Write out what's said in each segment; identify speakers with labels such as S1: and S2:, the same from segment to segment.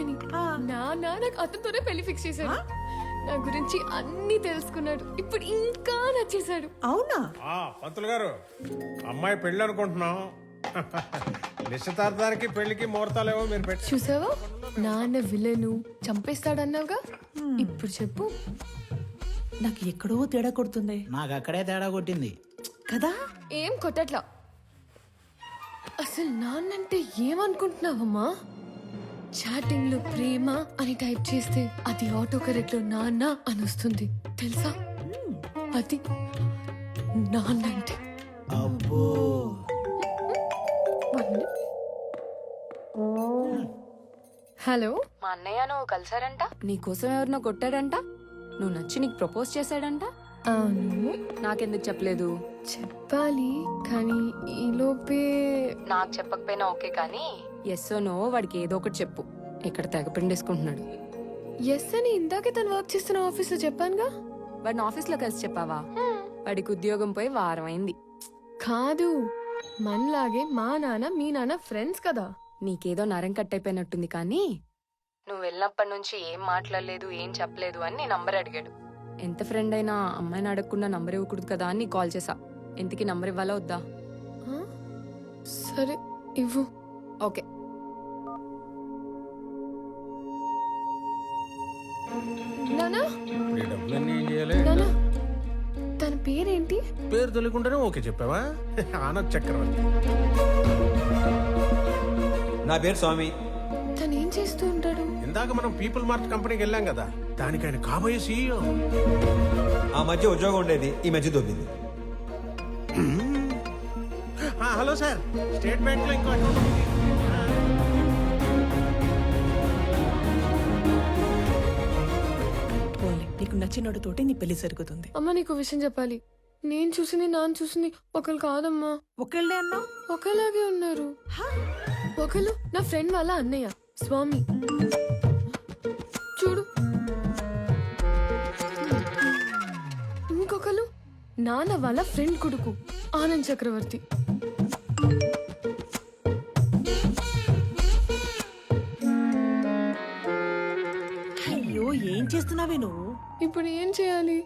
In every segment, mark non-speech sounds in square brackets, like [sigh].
S1: అని. నాన్న నాకు అతనితోనే పెళ్ళి ఫిక్స్ చేశాడు. నా గురించి అన్ని తెలుసుకున్నాడు. ఇప్పుడు ఇంకా నచ్చేశాడు.
S2: అవునా?
S3: ఆ పంతులు గారు అమ్మాయి పెళ్ళి అనుకుంటున్నాం. నిశ్చితార్థానికి పెళ్ళికి ముహూర్తాలేవో మీరు పెట్టి
S1: చూసావా? నాన్న విలను చంపేస్తాడన్నావుగా? ఇప్పుడు చెప్పు.
S2: నాకు ఎక్కడో తేడా కొడుతుంది.
S4: నాకు అక్కడే తేడా కొట్టింది.
S2: కదా?
S1: ఏం కొట్టట్లా? అసలు నాన్నంటే ఏమనుకుంటున్నావమ్మా? చాటింగ్లో ప్రేమ అని టైప్ చేస్తే అది ఆటో కరెక్ట్లో నాన్న అని వస్తుంది. తెలుసా? అది నాన్న అంటే.
S4: అబ్బో.
S1: హలో?
S5: మా అన్నయ్య నువ్వు కలిసారంట నీకోసం ఎవరినో కొట్టాడంట? నువ్వు నచ్చి నీకు ప్రపోజ్ చేశాడంట?
S1: అవును.
S5: నాకెందుకు చెప్పలేదు?
S1: చెప్పాలి కానీ ఈలోపే
S5: నాకు చెప్పకపోయినా ఓకే కానీ ఎస్ నో వాడికి ఏదో ఒకటి చెప్పు. ఇక్కడ తెగ పిండేసుకుంటున్నాడు.
S1: ఎస్ అని ఇందాకే తను వర్క్ చేస్తున్న ఆఫీస్లో చెప్పానుగా?
S5: వాడిని ఆఫీస్లో కలిసి చెప్పావా? వాడికి ఉద్యోగం పోయి వారం అయింది
S1: కాదు మనలాగే మా నాన్న మీ నాన్న ఫ్రెండ్స్ కదా.
S5: నీకేదో నరం కట్టయిపోయినట్టుంది కానీ నువ్వు వెళ్ళినప్పటి నుంచి ఏం మాట్లాడలేదు ఏం చెప్పలేదు అని నంబర్ అడిగాడు. ఎంత ఫ్రెండ్ అయినా అమ్మాయిని అడగకుండా నంబర్ ఇవ్వకూడదు కదా అని కాల్ చేసా ఎంతకి నంబర్ ఇవ్వాలా వద్దా?
S1: సరే ఇవ్వు.
S5: ఓకే.
S1: నానా?
S3: ఈ డబ్బులన్నీ ఏం చేయాలి?
S1: నానా తన పేరేంటి?
S3: పేరు తెలియకుండానే ఓకే చెప్పావా? [laughs] ఆనంద్ చక్రవర్తి.
S6: నా పేరు స్వామి.
S1: తను ఏం చేస్తూ ఉంటాడు?
S3: ఇందాక మనం పీపుల్ మార్ట్ కంపెనీకి వెళ్ళాం కదా. దానికి ఆయన కాబోయే సీఈఓ
S6: ఆ మధ్య ఉద్యోగం ఉండేది ఈ మధ్య దొబ్బింది.
S3: Hello sir. స్టేట్ బ్యాంక్లో ఇంకో అకౌంట్ ఉంది.
S2: పోన్లే నీకు నచ్చినోడు తోటి నీ పెళ్ళి జరుగుతుంది.
S1: అమ్మ నీకు విషయం చెప్పాలి. నేను చూసింది నాన్న చూసింది ఒకరు కాదమ్మా.
S2: ఒకళ్ళే అన్నావు
S1: ఒకలాగే ఉన్నారు. ఒకరు నా ఫ్రెండ్ వాళ్ళ అన్నయ్య స్వామి. నాన్న వాళ్ళ ఫ్రెండ్ కొడుకు ఆనంద్ చక్రవర్తి.
S2: అయ్యో ఏం చేస్తున్నావే నువ్వు?
S1: ఇప్పుడు ఏం చేయాలి?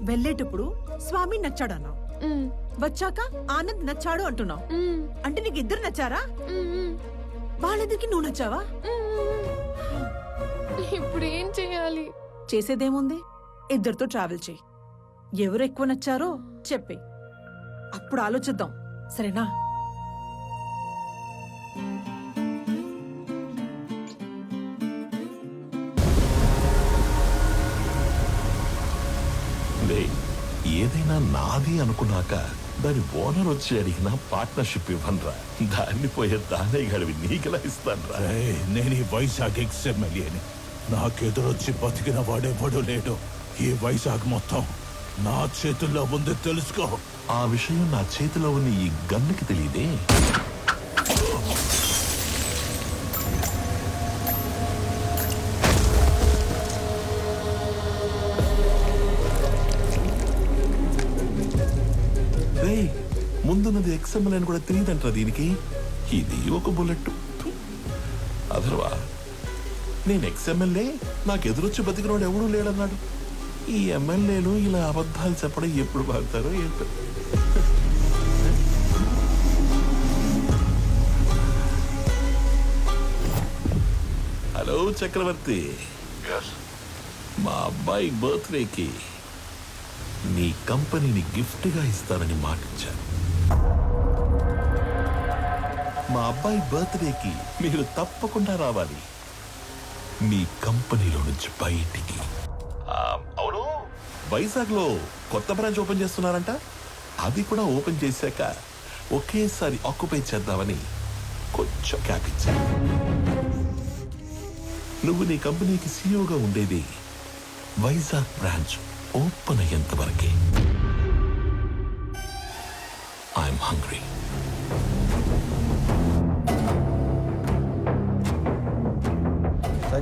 S2: వెళ్ళేటప్పుడు స్వామి నచ్చాడు అన్నావు
S1: ఉమ్,
S2: వచ్చాక ఆనంద్ నచ్చాడు అంటున్నావు?
S1: ఉమ్,
S2: అంటే నీకు ఇద్దరు నచ్చారా?
S1: ఉమ్, ఉమ్,
S2: వాళ్ళిద్దరికి నువ్వు నచ్చావా?
S1: ఉమ్. ఇప్పుడు ఏం చేయాలి?
S2: చేసేదేముంది? ఇద్దరితో ట్రావెల్ చేయి. ఎవరు ఎక్కువ నచ్చారో చెప్పే. అప్పుడు ఆలోచిద్దాం. సరేనా?
S7: లే ఏదైనా నాది అనుకున్నాక దాని ఓనర్ వచ్చి అడిగిన పార్ట్నర్షిప్ ఇవ్వనరా. దాన్ని పోయే దానే గడివి నీకెలా ఇస్తానరా?
S8: నేను ఈ వైజాగ్ ఎక్స్ ఎమ్మెల్యేని. నాకెదురొచ్చి బతికిన వాడెవడు లేడు. ఈ వైజాగ్ మొత్తం నా చేతుల్లో ఉంది తెలుసుకో.
S7: ఆ విషయం నా చేతిలో ఉన్న ఈ గన్నుకి తెలియదే. ముందున్నది ఎక్స్ఎంఎల్ అని కూడా తెలియదంటారా దీనికి. ఇది ఒక బుల్లెట్. అదర్వా నేను ఎక్స్ఎమ్మెల్యే నాకు ఎదురొచ్చి బతికినోడు ఎవడూ లేడన్నాడు. ఈ ఎమ్మెల్యేలు ఇలా అబద్ధాలు చెప్పడం ఎప్పుడు బాగుతారో ఏంటో? హలో చక్రవర్తి. మా అబ్బాయి బర్త్డేకి నీ కంపెనీని గిఫ్ట్గా ఇస్తానని మాటిచ్చాను మా అబ్బాయి బర్త్డేకి మీరు తప్పకుండా రావాలి. మీ కంపెనీలో నుంచి బయటికి. వైజాగ్లో వైజాగ్లో కొత్త బ్రాంచ్ ఓపెన్ చేస్తున్నారంట? అది కూడా ఓపెన్ చేశాక ఒకేసారి ఆక్యుపై చేద్దామని కొంచెం క్యాప్ ఇచ్చాను. నువ్వు నీ కంపెనీకి సీఈఓగా ఉండేది వైజాగ్ బ్రాంచ్ ఓపెన్ అయ్యేంత వరకే. I'm hungry.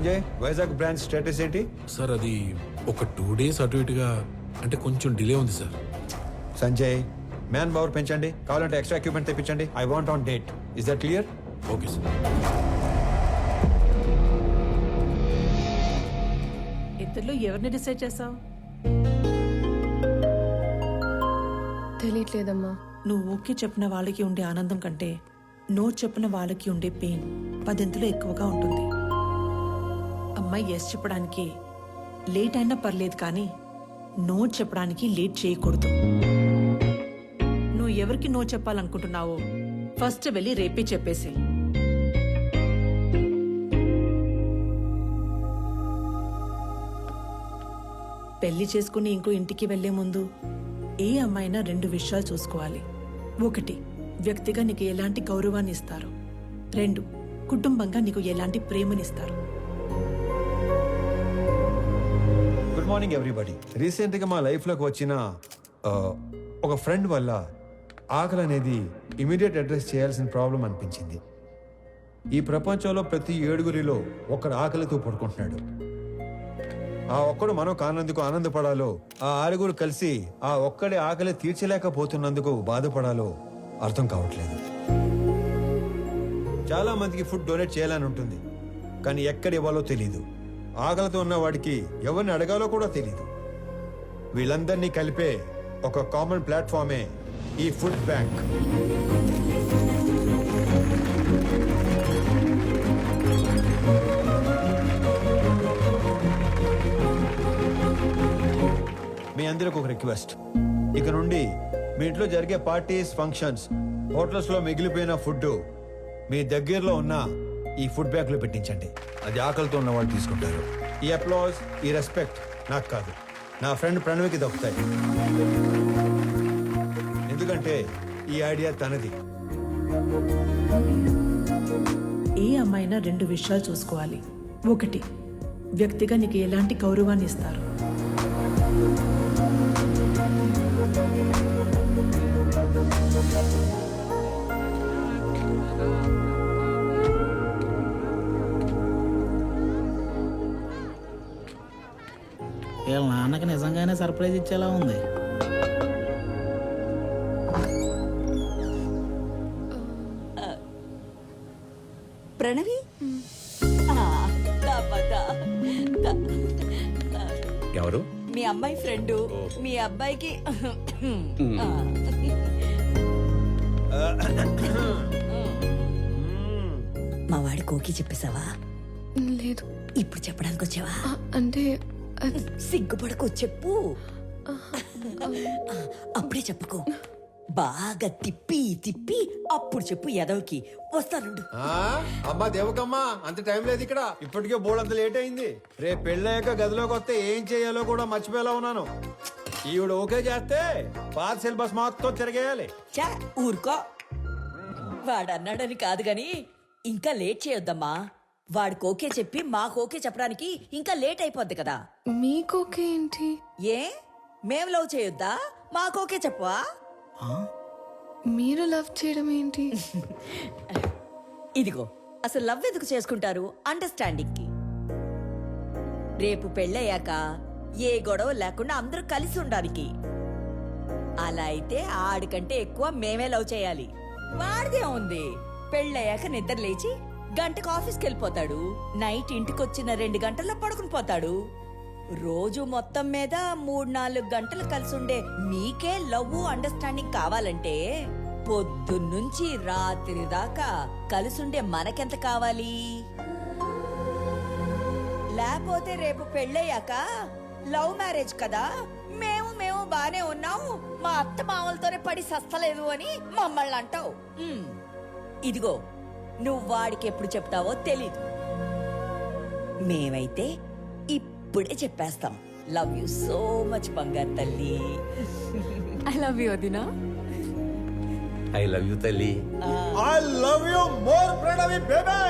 S6: Sanjay Vizag branch status ఏంటి?
S9: సార్ అది ఒక టూ డేస్ అటు ఇటుగా అంటే కొంచెం డిలే ఉంది సార్.
S6: సంజయ్ మ్యాన్ పవర్ పెంచండి. కావాలంటే extra equipment తెప్పించండి. I want on date. Is that clear?
S9: Okay sir.
S2: ఇద్దరిలో ఎవరిని డిసైడ్ చేసావు?
S1: తెలియట్లేదమ్మా
S2: నువ్వు ఓకే చెప్పిన వాళ్ళకి ఉండే ఆనందం కంటే నో చెప్పిన వాళ్ళకి ఉండే పెయిన్ పదింతలు ఎక్కువగా ఉంటుంది. అమ్మాయి ఎస్ చెప్పడానికి లేట్ అయినా పర్లేదు కానీ నో చెప్పడానికి లేట్ చేయకూడదు. నువ్వు ఎవరికి నో చెప్పాలనుకుంటున్నావో ఫస్ట్ వెళ్ళి రేపే చెప్పేసి పెళ్ళి చేసుకుని ఇంకో ఇంటికి వెళ్ళే ముందు ఏ అమ్మాయినా రెండు విషయాలు చూసుకోవాలి. ఒకటి వ్యక్తిగా నీకు ఎలాంటి గౌరవాన్ని ఇస్తారు? రెండు కుటుంబంగా నీకు ఎలాంటి ప్రేమనిస్తారు
S6: మార్నింగ్ ఎవ్రీబడి రీసెంట్గా మా లైఫ్లోకి వచ్చిన ఒక ఫ్రెండ్ వల్ల ఆకలి అనేది ఇమీడియట్ అడ్రస్ చేయాల్సిన ప్రాబ్లం అనిపించింది. ఈ ప్రపంచంలో ప్రతి ఏడుగురిలో ఒకడు ఆకలితో పడుకుంటున్నాడు. ఆ ఒక్కడు మనం కానందుకు ఆనందపడాలో ఆ ఆరుగురు కలిసి ఆ ఒక్కడి ఆకలి తీర్చలేకపోతున్నందుకు బాధపడాలో అర్థం కావట్లేదు. చాలా మందికి ఫుడ్ డొనేట్ చేయాలని ఉంటుంది కానీ ఎక్కడ ఇవ్వాలో తెలియదు ఆకలితో ఉన్నవాడికి ఎవరిని అడగాలో కూడా తెలియదు వీళ్ళందరినీ కలిపే ఒక కామన్ ప్లాట్ఫామే ఈ ఫుడ్ బ్యాంక్ మీ అందరికి ఒక రిక్వెస్ట్ ఇక నుండి మీ ఇంట్లో జరిగే పార్టీస్ ఫంక్షన్స్ హోటల్స్లో మిగిలిపోయిన ఫుడ్ మీ దగ్గరలో ఉన్న ఈ ఫుడ్ బ్యాంక్ పెట్టించండి. అది ఆకలితో ఉన్న వాళ్ళు తీసుకుంటారు. ఈ అప్లాజ్ ఈ రెస్పెక్ట్ నాకు కాదు. నా ఫ్రెండ్ ప్రణవికి దక్కుతాయి. ఎందుకంటే ఈ ఐడియా తనది.
S2: ఏ అమ్మాయినా రెండు విషయాలు చూసుకోవాలి. ఒకటి వ్యక్తిగా నీకు ఎలాంటి గౌరవాన్ని ఇస్తారు?
S4: సర్ప్రైజ్ ఇచ్చేలా ఉంది.
S10: ప్రణవి.
S9: ఎవరు?
S10: మీ అమ్మాయి ఫ్రెండ్. మీ అబ్బాయికి ఆ. మా వాడి కోకి చెప్పేశావా?
S1: లేదు.
S10: ఇప్పుడు చెప్పడానికి వచ్చావా
S1: అంటే
S10: సిగ్గుపడకు చెప్పు. అప్పుడే చెప్పుకో. బాగా తిప్పి తిప్పి అప్పుడు చెప్పు ఎదవకి వస్తానుండు
S6: అమ్మా దేవకమ్మా అంత టైం లేదు ఇక్కడ. ఇప్పటికే బోర్డు అంత లేట్ అయింది. రేపు పెళ్ళయ్యాక గదిలోకి వస్తే ఏం చేయాలో కూడా మర్చిపోయేలా ఉన్నాను. ఈవిడ ఓకే చేస్తే పాత సిలబస్ మొత్తం తిరగేయాలి.
S10: చా ఊరుకో. వాడన్నాడని కాదు గాని ఇంకా లేట్ చేయొద్దమ్మా. వాడికి ఓకే చెప్పి మాకు ఓకే చెప్పడానికి ఇంకా లేట్ అయిపోద్ది కదా.
S1: మీకోకే ఏంటి?
S10: ఏ? మేం లవ్ చేయొద్దా? మాకు ఓకే చెప్పవా
S1: మీరు లవ్ చేయడం ఏంటి?
S10: ఇదిగో అసలు లవ్ ఎందుకు చేసుకుంటారు? అండర్స్టాండింగ్కి రేపు పెళ్ళయ్యాక ఏ గొడవ లేకుండా అందరూ కలిసి ఉండడానికి. అలా అయితే ఆడికంటే ఎక్కువ మేమే లవ్ చేయాలి. వాడిదే ఉంది. పెళ్ళయ్యాక నిద్ర లేచి గంటకు ఆఫీస్కి వెళ్ళిపోతాడు నైట్ ఇంటికి వచ్చిన రెండు గంటల్లో పడుకుని పోతాడు. రోజు మొత్తం మీద మూడు నాలుగు గంటలు కలిసి ఉండే మీకే లవ్ అండర్స్టాండింగ్ కావాలంటే పొద్దున్నుంచి రాత్రి దాకా కలిసుండే మనకెంత కావాలి? లేకపోతే రేపు పెళ్ళయ్యాక లవ్ మ్యారేజ్ కదా? మేము మేము బానే ఉన్నాము మా అత్త మామలతోనే పడి సస్తలేదు అని మమ్మల్ని అంటావు. ఇదిగో నువ్వు వాడికి ఎప్పుడు చెప్తావో తెలీదు. మేమైతే ఇప్పుడే చెప్పేస్తాం. లవ్ యు సో మచ్ బంగారు తల్లి.
S5: ఐ లవ్ యూ వదినా.
S9: ఐ లవ్ యూ తల్లి.
S6: I love you more Pranavi
S10: baby.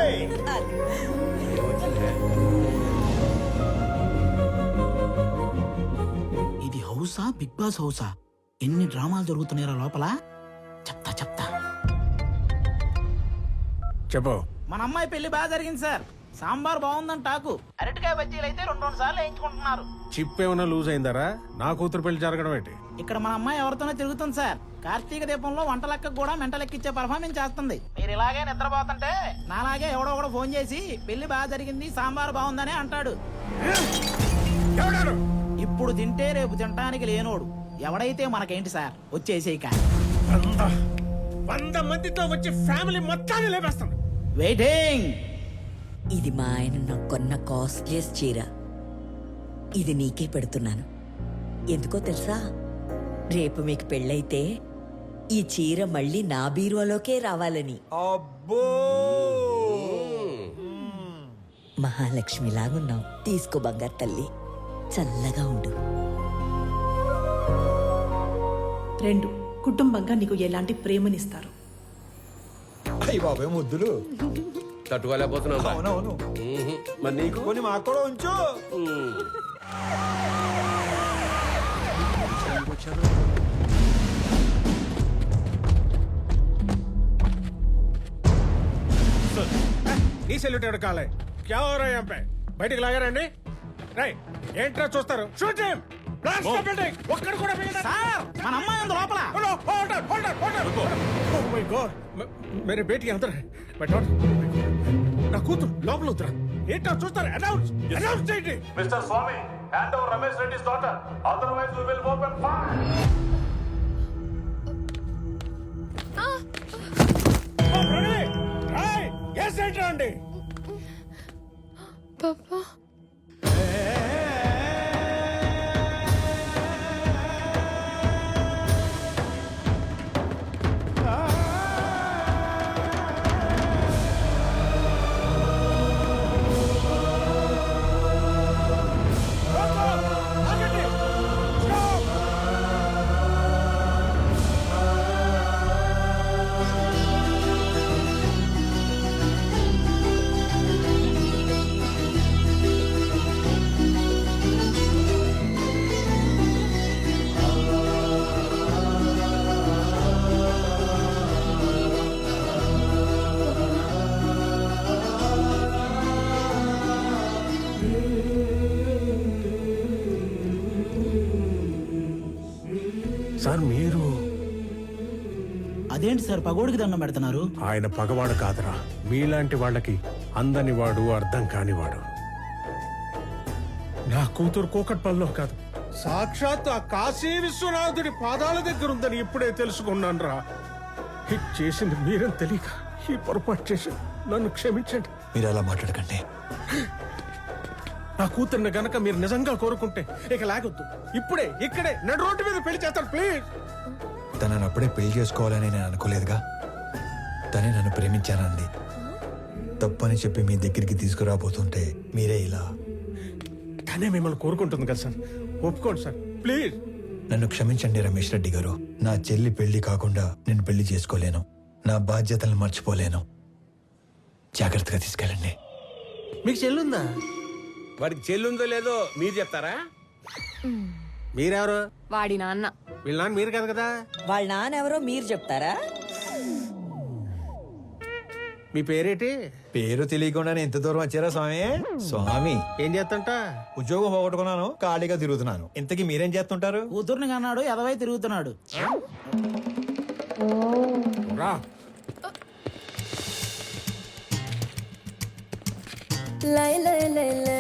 S4: ఇది హౌసా? బిగ్ బాస్ హౌసా? ఎన్ని డ్రామాలు జరుగుతున్నాయో లోపల?
S3: చెప్పు.
S4: మన అమ్మాయి పెళ్ళి బాగా జరిగింది సార్. సాంబార్ బాగుందని టాకు. అరటికాయ బజ్జీలు అయితే రెండు రెండు సార్లు వేయించుకుంటున్నారు.
S3: చిప్ ఏమైనా లూజ్ అయిందరా? నా కూతురు పెళ్ళి జరగడం ఏంటి?
S4: ఇక్కడ మన అమ్మాయి ఎవరితోనో తిరుగుతుంది సార్. కార్తీక దీపంలో వంట లెక్క కూడా మెంట లెక్కిచ్చే పర్ఫార్మెన్స్ చేస్తుంది. మీరు ఇలాగే నిద్రపోతుంటే నాలాగే ఎవడో ఒకడు ఫోన్ చేసి పెళ్ళి బాగా జరిగింది సాంబార్ బాగుందని అంటాడు. ఇప్పుడు తింటే రేపు తినటానికి లేనోడు. ఎవడైతే మనకేంటి సార్? వచ్చేసేయక
S3: వంద వంద మందితో వచ్చి ఫ్యామిలీ మొత్తాన్ని లేపేస్తాను
S4: వెయిటింగ్
S10: ఇది మా ఆయన నాకు కొన్న కాస్ట్లీయెస్ట్ చీర. ఇది నీకే పెడుతున్నాను. ఎందుకో తెలుసా? రేపు మీకు పెళ్ళైతే ఈ చీర మళ్ళీ నా బీరువాలోకే రావాలని.
S6: అబ్బో!
S10: మహాలక్ష్మిలాగున్నావు. తీసుకో బంగారు తల్లి. చల్లగా ఉండు.
S2: రెండు కుటుంబంగా నీకు ఎలాంటి ప్రేమనిస్తారు?
S6: అయ్యి బాబాయ్ ముద్దులు
S11: తట్టుకోలేకపోతున్నావు రా.
S6: కొన్ని ఉంచు.
S3: కాలే? క్యా హో లాగారండి. రై ఏంట్రా చూస్తారు? షూట్ చేయం. బ్లాస్ట్ ద బిల్డింగ్ ఒక్కడు కూడా మిగలడు.
S4: సార్ మన అమ్మాయి ఉంది లోపల
S3: Oh, no, hold on, hold on, hold on. Oh my God. మ- मेरे बेटी अंदर है My daughter. నా కూతురు లోపల ఉందిరా ఏంటో చూస్తారు అనౌన్స్ అనౌన్స్ చేయండి
S8: mister Swamy hand over Ramesh Reddy's daughter otherwise we will open fire
S3: oh, Pranay! Roy! Yes ఏంట్రా అండి
S1: పాపా
S3: సార్ మీరు?
S4: అదేంటి సార్ పగోడికి దండం పెడుతున్నారు?
S3: ఆయన పగవాడు కాదురా. మీలాంటి వాళ్ళకి అందని వాడు అర్థం కానివాడు నా కూతురు కోకట్పల్లిలో కాదు. సాక్షాత్ ఆ కాశీ విశ్వనాథుడి పాదాల దగ్గర ఉందని ఇప్పుడే తెలుసుకున్నాను రా ఇది చేసింది మీరని తెలియక ఈ పొరపాటు చేసి నన్ను క్షమించండి.
S6: మీరు అలా మాట్లాడకండి?
S3: నా కూతుర్ని గనక మీరు నిజంగా కోరుకుంటే ఇక లాగొద్దు. ఇప్పుడే ఇక్కడే నడు రోడ్డు మీద పెళ్ళి చేస్తాను ప్లీజ్.
S6: తనని అప్పుడే పెళ్ళి చేసుకోవాలని నేను అనుకోలేదుగా. తనే నన్ను ప్రేమించానంది. తప్పని చెప్పి మీ దగ్గరికి తీసుకురాబోతుంటే మీరే ఇలా.
S3: తనే మిమ్మల్ని కోరుకుంటుంది కదా సార్. ఒప్పుకోండి సార్ ప్లీజ్.
S6: నన్ను క్షమించండి రమేష్ రెడ్డి గారు. నా చెల్లి పెళ్ళి కాకుండా నేను పెళ్ళి చేసుకోలేను. నా బాధ్యతలను మర్చిపోలేను. జాగ్రత్తగా తీసుకెళ్ళండి.
S3: మీకు చెల్లుందా?
S11: వాడికి చెల్లుందో లేదో మీరు చెప్తారా?
S3: మీరెవరు?
S5: వాడి నాన్న.
S3: వీళ్ళ నాన్న మీరు కాదు కదా?
S10: వాళ్ళ నాన్నెవరో మీరు చెప్తారా?
S3: మీ పేరేటి?
S6: పేరు తెలియకుండానే ఎంత దూరం వచ్చారా స్వామి? స్వామి.
S3: ఏం చేస్తంట?
S6: ఉద్యోగం పోగొట్టుకున్నాను ఖాళీగా తిరుగుతున్నాను. ఇంతకీ మీరేం చేస్తుంటారు?
S4: కూతుర్ని కన్నాడు ఎదవై తిరుగుతున్నాడు.
S3: రా.
S1: లై లై లై లై.